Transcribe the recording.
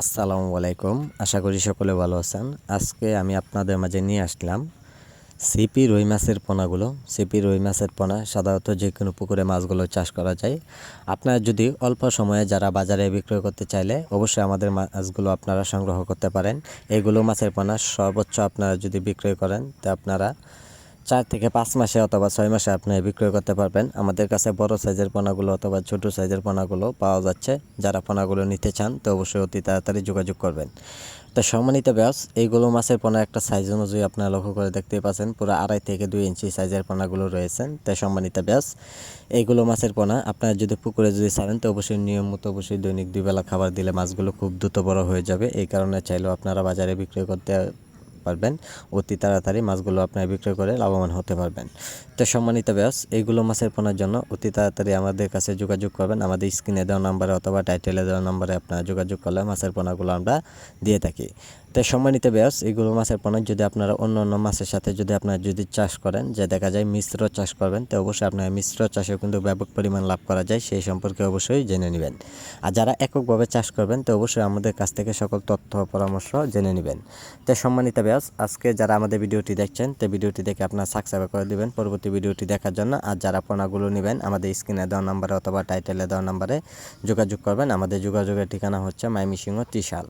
আসসালামু আলাইকুম। আশা করি সকলে ভালো আছেন। আজকে আমি আপনাদের মাঝে নিয়ে আসলাম সিপি রুই মাছের পোনাগুলো। সিপি রুই মাছের পোনা সাধারণত যে কোনো পুকুরে মাছগুলো চাষ করা যায়। আপনারা যদি অল্প সময়ে যারা বাজারে বিক্রয় করতে চাইলে অবশ্যই আমাদের মাছগুলো আপনারা সংগ্রহ করতে পারেন। এগুলো মাছের পোনা সর্বোচ্চ আপনারা যদি বিক্রয় করেন তা আপনারা চার থেকে পাঁচ মাসে অথবা ছয় মাসে আপনি বিক্রয় করতে পারবেন। আমাদের কাছে বড় সাইজের পোনাগুলো অথবা ছোট সাইজের পোনাগুলো পাওয়া যাচ্ছে। যারা পোনাগুলো নিতে চান, তো অবশ্যই অতি তাড়াতাড়ি যোগাযোগ করবেন। তো সম্মানিত ব্যাস এইগুলো মাছের পোনা একটা সাইজ অনুযায়ী আপনারা লক্ষ্য করে দেখতে পাচ্ছেন, পুরো আড়াই থেকে দুই ইঞ্চি সাইজের পোনাগুলো রয়েছেন তাই সম্মানিত ব্যাস এইগুলো মাছের পোনা আপনারা যদি পুকুরে যদি ছাড়েন, তো অবশ্যই নিয়ম মতো অবশ্যই দৈনিক দুই বেলা খাবার দিলে মাছগুলো খুব দ্রুত বড় হয়ে যাবে। এই কারণে চাইলেও আপনারা বাজারে বিক্রয় করতে পারবেন। অতি তাড়াতাড়ি মাছগুলো আপনারা বিক্রয় করে লাভবান হতে পারবেন। তো সম্মানিত ব্যাস এইগুলো মাছের পোনার জন্য অতি তাড়াতাড়ি আমাদের কাছে যোগাযোগ করবেন। আমাদের স্ক্রিনে দেওয়া নাম্বারে অথবা টাইটেলে দেওয়া নাম্বারে আপনারা যোগাযোগ করলে মাছের পোনাগুলো আমরা দিয়ে থাকি। তো সম্মানিত ব্যাস এইগুলো মাছের পোনা যদি আপনারা অন্য অন্য মাছের সাথে যদি আপনারা যদি চাষ করেন, যে দেখা যায় মিশ্র চাষ করবেন, তো অবশ্যই আপনার মিশ্র চাষেও কিন্তু ব্যাপক পরিমাণ লাভ করা যায়, সেই সম্পর্কে অবশ্যই জেনে নেবেন। আর যারা এককভাবে চাষ করবেন, তো অবশ্যই আমাদের কাছ থেকে সকল তথ্য পরামর্শ জেনে নেবেন। তো সম্মানিত ব্যাস আজকে যারা আমাদের ভিডিওটি দেখছেন, তো ভিডিওটি দেখে আপনারা সাবস্ক্রাইব করে দিবেন। পরবর্তী ভিডিওটি দেখার জন্য, আর যারা পোনাগুলো নেবেন, আমাদের স্ক্রিনে দেওয়া নাম্বারে অথবা টাইটেলে দেওয়া নাম্বারে যোগাযোগ করবেন। আমাদের যোগাযোগের ঠিকানা হচ্ছে মাইমিসিংহ ত্রিশাল।